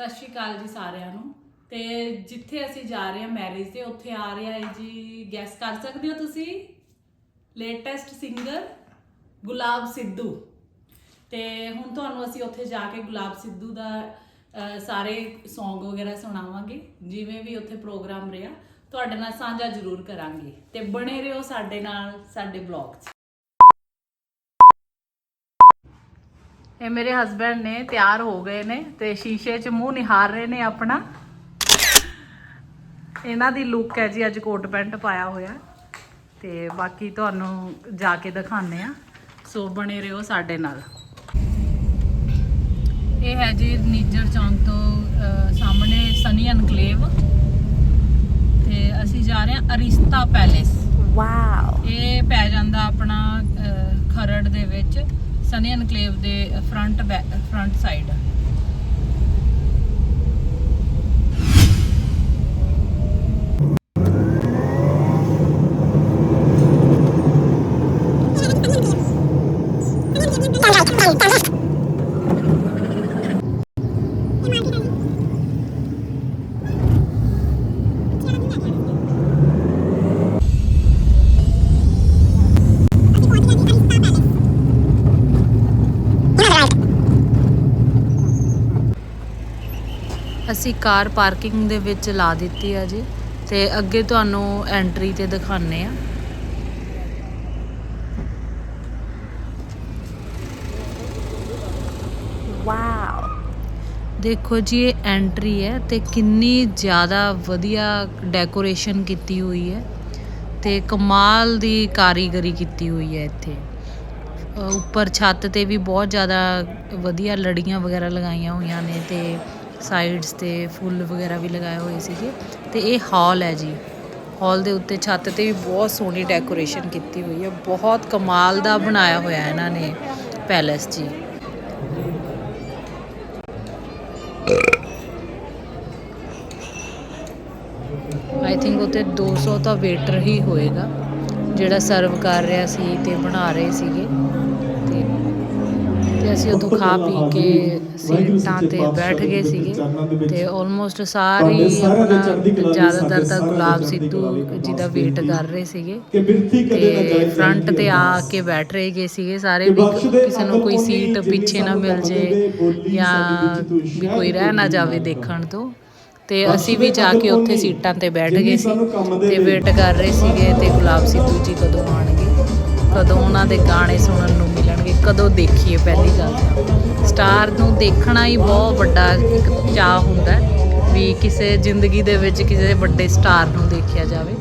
ਸਤਿ ਸ਼੍ਰੀ ਅਕਾਲ ਜੀ ਸਾਰਿਆਂ ਨੂੰ। ਤੇ ਜਿੱਥੇ ਅਸੀਂ ਜਾ ਰਹੇ ਹਾਂ ਮੈਰਿਜ ਤੇ, ਉੱਥੇ ਆ ਰਿਹਾ ਹੈ ਜੀ ਗੈਸ ਕਰ ਸਕਦੇ ਹੋ ਤੁਸੀਂ? Latest singer Gulab Sidhu. ਤੇ ਹੁਣ ਤੁਹਾਨੂੰ ਅਸੀਂ ਉੱਥੇ ਜਾ ਕੇ ਗੁਲਾਬ ਸਿੱਧੂ ਦਾ ਸਾਰੇ Song ਵਗੈਰਾ ਸੁਣਾਵਾਂਗੇ। ਜਿਵੇਂ ਵੀ ਉੱਥੇ ਪ੍ਰੋਗਰਾਮ ਰਿਹਾ, ਤੁਹਾਡੇ ਨਾਲ ਸਾਂਝਾ ਜ਼ਰੂਰ ਕਰਾਂਗੇ। ਤੇ ਬਣੇ ਰਹੋ ਸਾਡੇ ਨਾਲ, ਸਾਡੇ ਬਲੌਗ 'ਚ। ਇਹ ਮੇਰੇ ਹਸਬੰਡ ਨੇ ਤਿਆਰ ਹੋ ਗਏ ਨੇ ਤੇ ਸ਼ੀਸ਼ੇ 'ਚ ਮੂੰਹ ਨਿਹਾਰ ਰਹੇ ਨੇ ਆਪਣਾ। ਇਹਨਾਂ ਦੀ ਲੁੱਕ ਹੈ ਜੀ ਅੱਜ ਕੋਟ ਪੈਂਟ ਪਾਇਆ ਹੋਇਆ। ਤੇ ਬਾਕੀ ਤੁਹਾਨੂੰ ਜਾ ਕੇ ਦਿਖਾਉਂਦੇ ਆ ਸੋ ਬਣੇ ਰਹੋ ਸਾਡੇ ਨਾਲ। ਇਹ ਹੈ ਜੀ ਨੀਜਰ ਚੌਂਕ ਤੋਂ ਸਾਹਮਣੇ ਸਨੀ ਐਨਕਲੇਵ ਤੇ ਅਸੀਂ ਜਾ ਰਹੇ ਹਾਂ ਅਰਿਸਤਾ ਪੈਲੇਸ ਵਾਓ ਇਹ ਪੈ ਜਾਂਦਾ ਆਪਣਾ ਖਰੜ ਦੇ ਵਿੱਚ। ਸਨੀ ਐਨਕਲੇਵ ਦੇ ਫਰੰਟ ਫਰੰਟ ਸਾਈਡ ਅਸੀਂ ਕਾਰ ਪਾਰਕਿੰਗ ਦੇ ਵਿੱਚ ਲਾ ਦਿੱਤੀ ਆ ਜੀ ਤੇ ਅੱਗੇ ਤੁਹਾਨੂੰ ਐਂਟਰੀ ਤੇ ਦਿਖਾਣੇ ਆ। ਵਾਓ ਦੇਖੋ ਜੀ ਇਹ ਐਂਟਰੀ ਹੈ ਤੇ ਕਿੰਨੀ ਜ਼ਿਆਦਾ ਵਧੀਆ ਡੈਕੋਰੇਸ਼ਨ ਕੀਤੀ ਹੋਈ ਹੈ ਤੇ ਕਮਾਲ ਦੀ ਕਾਰੀਗਰੀ ਕੀਤੀ ਹੋਈ ਹੈ ਇੱਥੇ। ਉੱਪਰ ਛੱਤ ਤੇ ਵੀ ਬਹੁਤ ਜ਼ਿਆਦਾ ਵਧੀਆ ਲੜੀਆਂ ਵਗੈਰਾ ਲਗਾਈਆਂ ਹੋਈਆਂ ਨੇ ਤੇ ਸਾਈਡਸ ਤੇ ਫੁੱਲ ਵਗੈਰਾ ਵੀ ਲਗਾਏ ਹੋਏ ਸੀਗੇ। ਤੇ ਇਹ ਹਾਲ ਹੈ ਜੀ। ਹਾਲ ਦੇ ਉੱਤੇ ਛੱਤ ਤੇ ਵੀ ਬਹੁਤ ਸੋਹਣੀ ਡੈਕੋਰੇਸ਼ਨ ਕੀਤੀ ਹੋਈ ਹੈ। ਬਹੁਤ ਕਮਾਲ ਦਾ ਬਣਾਇਆ ਹੋਇਆ ਇਹਨਾਂ ਨੇ ਪੈਲੇਸ ਜੀ। ਆਈ ਥਿੰਕ ਉੱਤੇ 200 ਤਾਂ ਵੇਟਰ ਹੀ ਹੋਏਗਾ। ਜਿਹੜਾ ਸਰਵ ਕਰ ਰਿਹਾ ਸੀ ਤੇ ਬਣਾ ਰਹੇ ਸੀਗੇ। ਤੇ ਤੇ ਅਸੀਂ ਉਦੋਂ ਖਾ ਪੀ ਕੇ ਸੀਟਾਂ ਤੇ ਬੈਠ ਗਏ ਸੀਗੇ ਤੇ ਆਲਮੋਸਟ ਸਾਰੇ ਆਪਣਾ ਜ਼ਿਆਦਾਤਰ ਤਾਂ ਗੁਲਾਬ ਸਿੱਧੂ ਜੀ ਦਾ ਵੇਟ ਕਰ ਰਹੇ ਸੀਗੇ ਤੇ ਫਰੰਟ ਤੇ ਆ ਕੇ ਬੈਠ ਰਹੇ ਗਏ ਸੀਗੇ ਸਾਰੇ ਵੀ ਕਿਸੇ ਨੂੰ ਕੋਈ ਸੀਟ ਪਿੱਛੇ ਨਾ ਮਿਲ ਜੇ ਜਾਂ ਵੀ ਕੋਈ ਰਹਿ ਨਾ ਜਾਵੇ ਦੇਖਣ ਤੋਂ। ਤੇ ਅਸੀਂ ਵੀ ਜਾ ਕੇ ਉੱਥੇ ਸੀਟਾਂ ਤੇ ਬੈਠ ਗਏ ਸੀ ਤੇ ਵੇਟ ਕਰ ਰਹੇ ਸੀਗੇ ਤੇ ਗੁਲਾਬ ਸਿੱਧੂ ਜੀ ਕਦੋਂ ਕਦੋਂ ਉਹਨਾਂ ਦੇ ਗਾਣੇ ਸੁਣਨ ਨੂੰ ਮਿਲਣਗੇ, ਕਦੋਂ ਦੇਖੀਏ ਪਹਿਲੀ ਗੱਲ ਤਾਂ। ਸਟਾਰ ਨੂੰ ਦੇਖਣਾ ਹੀ ਬਹੁਤ ਵੱਡਾ ਇੱਕ ਚਾਹ ਹੁੰਦਾ ਵੀ ਕਿਸੇ ਜ਼ਿੰਦਗੀ ਦੇ ਵਿੱਚ ਕਿਸੇ ਵੱਡੇ ਸਟਾਰ ਨੂੰ ਦੇਖਿਆ ਜਾਵੇ।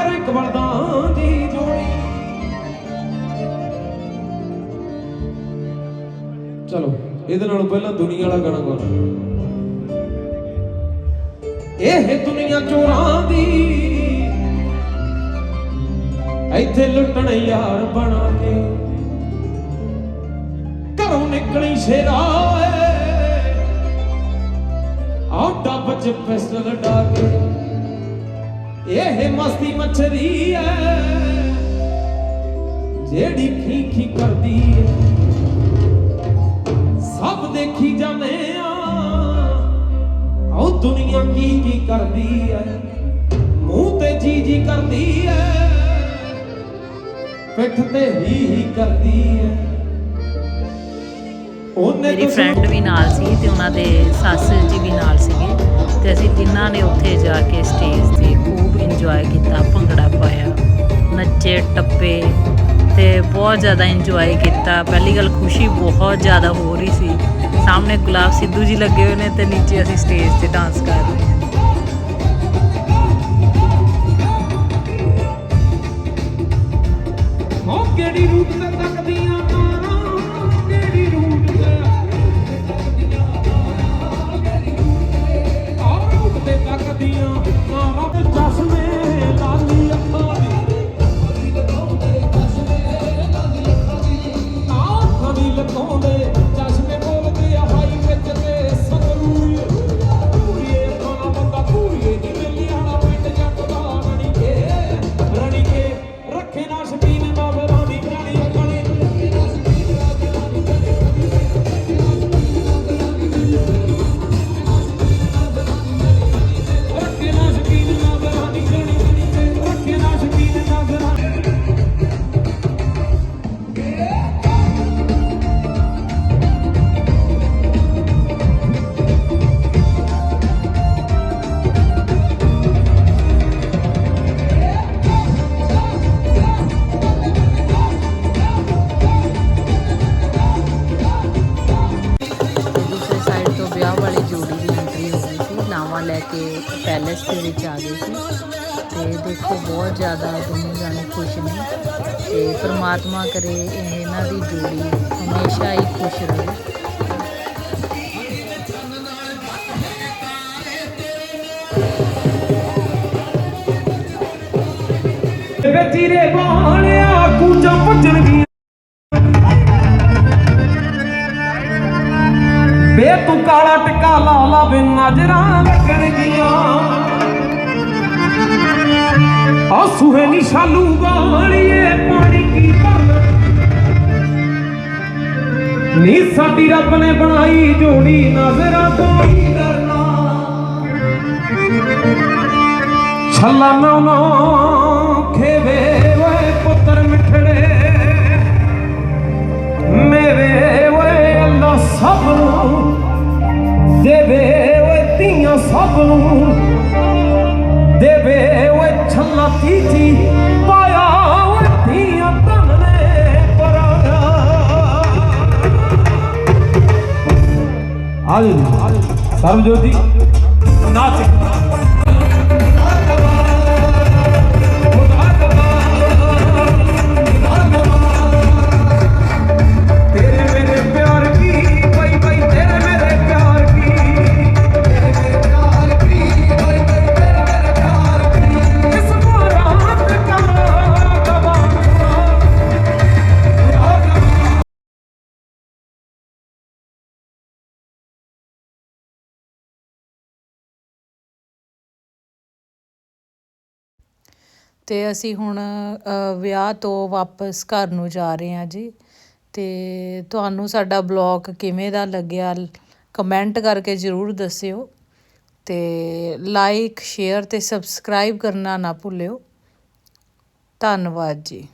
ਕਾਲੀ ਇੱਕ ਬਲਦਾਂ ਦੀ ਜੋੜੀ। ਚਲੋ, ਇਹਦੇ ਨਾਲੋਂ ਪਹਿਲਾਂ ਦੁਨੀਆ ਵਾਲਾ ਗਾਣਾ ਗਾਉਣਾ ਇਹ ਦੁਨੀਆ ਚੋਰਾਂ ਦੀ। ਇੱਥੇ ਲੁੱਟਣ ਯਾਰ ਬਣਾ ਕੇ। ਘਰੋਂ ਨਿਕਲੀ ਸ਼ੇਰਾ ਏ। ਆ ਡੱਬ ਚ ਪਿਸਟਲ ਡਾ ਕੇ। ਇਹ ਮਸਤੀ ਮੱਛਰੀ ਐ ਜਿਹੜੀ ਖੀ ਖੀ ਕਰਦੀ ਐ। ਸਭ ਦੇਖੀ ਜਾਂਦੇ ਆ ਉਹ ਦੁਨੀਆ ਕੀ ਕੀ ਕਰਦੀ ਐ। ਮੂੰਹ ਤੇ ਜੀ ਜੀ ਕਰਦੀ ਐ ਪਿੱਠ ਤੇ ਹੀ ਹੀ ਕਰਦੀ ਐ। ਉਹਨੇ ਮੇਰੀ ਫਰੈਂਡ ਵੀ ਨਾਲ ਸੀ ਤੇ ਉਹਨਾਂ ਦੇ ਸੱਸ ਜੀ ਵੀ ਨਾਲ ਸੀਗੇ। ਤੇ ਅਸੀਂ ਤਿੰਨਾਂ ਨੇ ਉੱਥੇ ਜਾ ਕੇ ਸਟੇਜ ਤੇ ਖੂਬ ਇੰਜੋਏ ਕੀਤਾ, ਭੰਗੜਾ ਪਾਇਆ, ਨੱਚੇ, ਟੱਪੇ ਤੇ ਬਹੁਤ ਜ਼ਿਆਦਾ ਇੰਜੋਏ ਕੀਤਾ। ਪਹਿਲੀ ਗੱਲ ਖੁਸ਼ੀ ਬਹੁਤ ਜ਼ਿਆਦਾ ਹੋ ਰਹੀ ਸੀ। ਸਾਹਮਣੇ ਗੁਲਾਬ ਸਿੱਧੂ ਜੀ ਲੱਗੇ ਹੋਏ ਨੇ ਤੇ ਨੀਚੇ ਅਸੀਂ ਸਟੇਜ ਤੇ ਡਾਂਸ ਕਰ ਰਹੇ ਹਾਂ। ਉਹ ਕਿਹੜੀ ਰੂਟ ਪੈਲੇਸ ਦੇ ਵਿੱਚ ਆ ਗਏ ਸੀ ਤੇ ਦੇਖੋ ਬਹੁਤ ਜ਼ਿਆਦਾ ਦੋਨੋਂ ਜਾਣੇ ਖੁਸ਼ ਨੇ ਤੇ ਪ੍ਰਮਾਤਮਾ ਕਰੇ ਇਹ ਇਹਨਾਂ ਦੀ ਜੋੜੀ ਹਮੇਸ਼ਾ ਹੀ ਖੁਸ਼ ਰਹੇ। ਵੇ ਚੀਰੇ ਬਾਣਿਆ ਕੂਚਾਂ ਭੱਜਣਗੀਆਂ ਵੇ। ਤੂੰ ਕਾਲਾ ਟਿੱਕਾ ਲਾ ਲਾ ਵੇ ਨਜ਼ਰਾਂ ਲੱਗਣਗੀਆਂ ਆ ਸੁਹੇ ਨੀ ਸ਼ਾਲੂ ਵਾਲੀਏ ਪਾਣੀ ਕੀ ਭਰ ਨੀ ਸਾਡੀ ਰੱਬ ਨੇ ਬਣਾਈ ਜੋੜੀ ਨਜ਼ਰਾਂ ਤੋਂ ਹੀ ਕਰਨਾ ਛੱਲਾ ਨਾ ਧੀਆਂ ਸਭ ਨੂੰ ਦੇਵੇ ਓਏ ਛੱਲਾ ਤੀਜੀ ਪਾਇਆ ਓਏ ਧੀਆਂ ਤੇ ਅਸੀਂ ਹੁਣ ਵਿਆਹ ਤੋਂ ਵਾਪਸ ਘਰ ਨੂੰ ਜਾ ਰਹੇ ਹਾਂ ਜੀ। ਅਤੇ ਤੁਹਾਨੂੰ ਸਾਡਾ ਬਲੋਗ ਕਿਵੇਂ ਦਾ ਲੱਗਿਆ ਕਮੈਂਟ ਕਰਕੇ ਜ਼ਰੂਰ ਦੱਸਿਓ। ਅਤੇ ਲਾਈਕ, ਸ਼ੇਅਰ ਅਤੇ ਸਬਸਕ੍ਰਾਈਬ ਕਰਨਾ ਨਾ ਭੁੱਲਿਓ। ਧੰਨਵਾਦ ਜੀ।